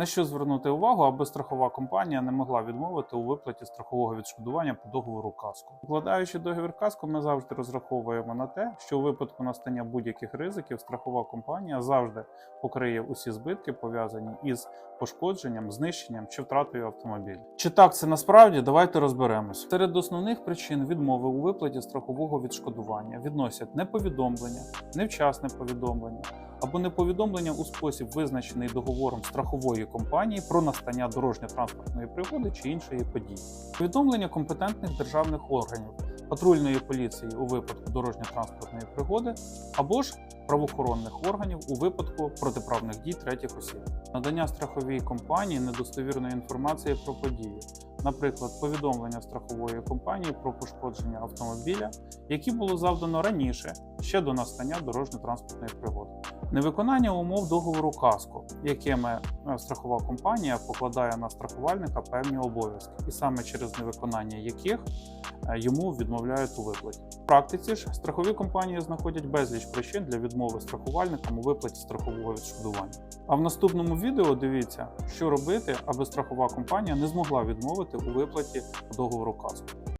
На що звернути увагу, аби страхова компанія не могла відмовити у виплаті страхового відшкодування по договору каску. Укладаючи договір каску, ми завжди розраховуємо на те, що у випадку настання будь-яких ризиків страхова компанія завжди покриє усі збитки, пов'язані із пошкодженням, знищенням чи втратою автомобіля. Чи так це насправді? Давайте розберемось. Серед основних причин відмови у виплаті страхового відшкодування відносять неповідомлення, невчасне повідомлення або неповідомлення у спосіб, визначений договором страхової компанії про настання дорожньо-транспортної пригоди чи іншої події. Повідомлення компетентних державних органів, патрульної поліції у випадку дорожньо-транспортної пригоди або ж правоохоронних органів у випадку протиправних дій третіх осіб, надання страховій компанії недостовірної інформації про події, наприклад, повідомлення страхової компанії про пошкодження автомобіля, які було завдано раніше ще до настання дорожньо-транспортної пригоди. Невиконання умов договору КАСКО, якими е, страхова компанія покладає на страхувальника певні обов'язки, і саме через невиконання яких е, йому відмовляють у виплаті. В практиці ж страхові компанії знаходять безліч причин для відмови страхувальникам у виплаті страхового відшкодування. А в наступному відео дивіться, що робити, аби страхова компанія не змогла відмовити у виплаті договору КАСКО.